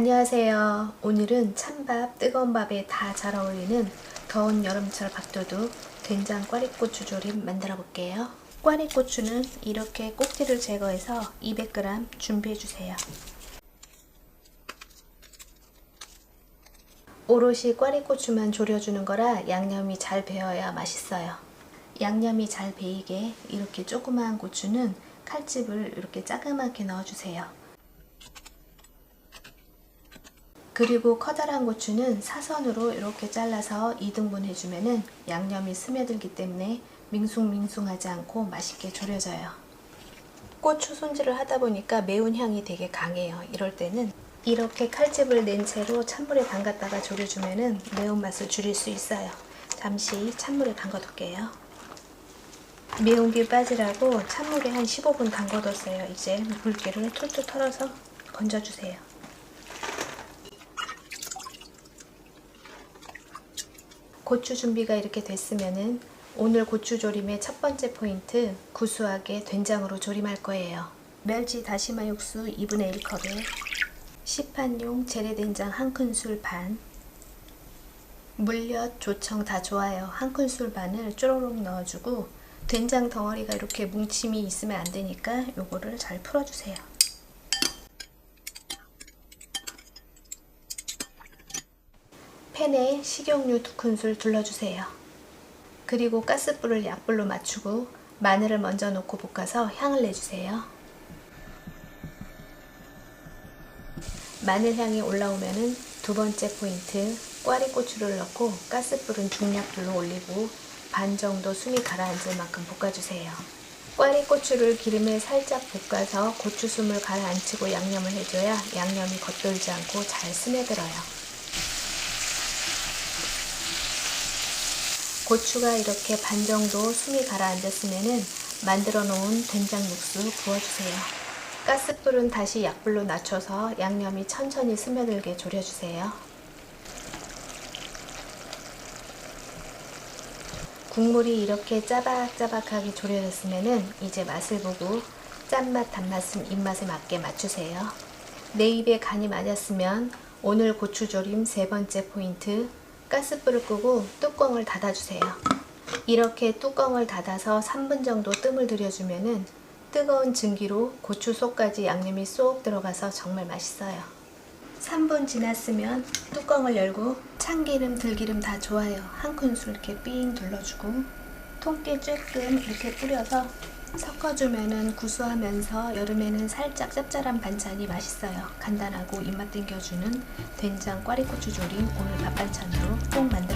안녕하세요. 오늘은 찬밥, 뜨거운 밥에 다 잘 어울리는 더운 여름철 밥도둑 된장 꽈리고추 조림 만들어 볼게요. 꽈리고추는 이렇게 꼭지를 제거해서 200g 준비해 주세요. 오롯이 꽈리고추만 졸여주는 거라 양념이 잘 배어야 맛있어요. 양념이 잘 배이게 이렇게 조그마한 고추는 칼집을 이렇게 자그맣게 넣어주세요. 그리고 커다란 고추는 사선으로 이렇게 잘라서 2등분 해주면은 양념이 스며들기 때문에 밍숭밍숭하지 않고 맛있게 졸여져요. 고추 손질을 하다 보니까 매운 향이 되게 강해요. 이럴 때는 이렇게 칼집을 낸 채로 찬물에 담갔다가 졸여주면은 매운맛을 줄일 수 있어요. 잠시 찬물에 담가둘게요. 매운 기 빠지라고 찬물에 한 15분 담궈뒀어요. 이제 물기를 툴툴 털어서 건져주세요. 고추 준비가 이렇게 됐으면은 오늘 고추 조림의 첫 번째 포인트 구수하게 된장으로 조림할 거예요. 멸치 다시마 육수 2분의 1컵에 시판용 재래된장 한 큰술 반 물엿, 조청 다 좋아요. 한 큰술 반을 쪼로록 넣어주고 된장 덩어리가 이렇게 뭉침이 있으면 안 되니까 요거를 잘 풀어주세요. 팬에 식용유 두 큰술 둘러주세요. 그리고 가스불을 약불로 맞추고 마늘을 먼저 넣고 볶아서 향을 내주세요. 마늘 향이 올라오면은 두 번째 포인트 꽈리 고추를 넣고 가스불은 중약불로 올리고 반 정도 숨이 가라앉을 만큼 볶아주세요. 꽈리 고추를 기름에 살짝 볶아서 고추숨을 가라앉히고 양념을 해줘야 양념이 겉돌지 않고 잘 스며들어요. 고추가 이렇게 반 정도 숨이 가라앉았으면 만들어 놓은 된장 육수 부어주세요. 가스불은 다시 약불로 낮춰서 양념이 천천히 스며들게 졸여주세요. 국물이 이렇게 짜박짜박하게 졸여졌으면 이제 맛을 보고 짠맛, 단맛은 입맛에 맞게 맞추세요. 내 입에 간이 맞았으면 오늘 고추조림 세 번째 포인트 가스불을 끄고 뚜껑을 닫아주세요. 이렇게 뚜껑을 닫아서 3분 정도 뜸을 들여주면 은 뜨거운 증기로 고추 속까지 양념이 쏙 들어가서 정말 맛있어요. 3분 지났으면 뚜껑을 열고 참기름, 들기름 다 좋아요. 한 큰술 이렇게 삥 둘러주고 통깨 조금 이렇게 뿌려서 섞어주면은 구수하면서 여름에는 살짝 짭짤한 반찬이 맛있어요. 간단하고 입맛 땡겨주는 된장 꽈리고추 조림 오늘 밥반찬으로 꼭 만들어 보세요.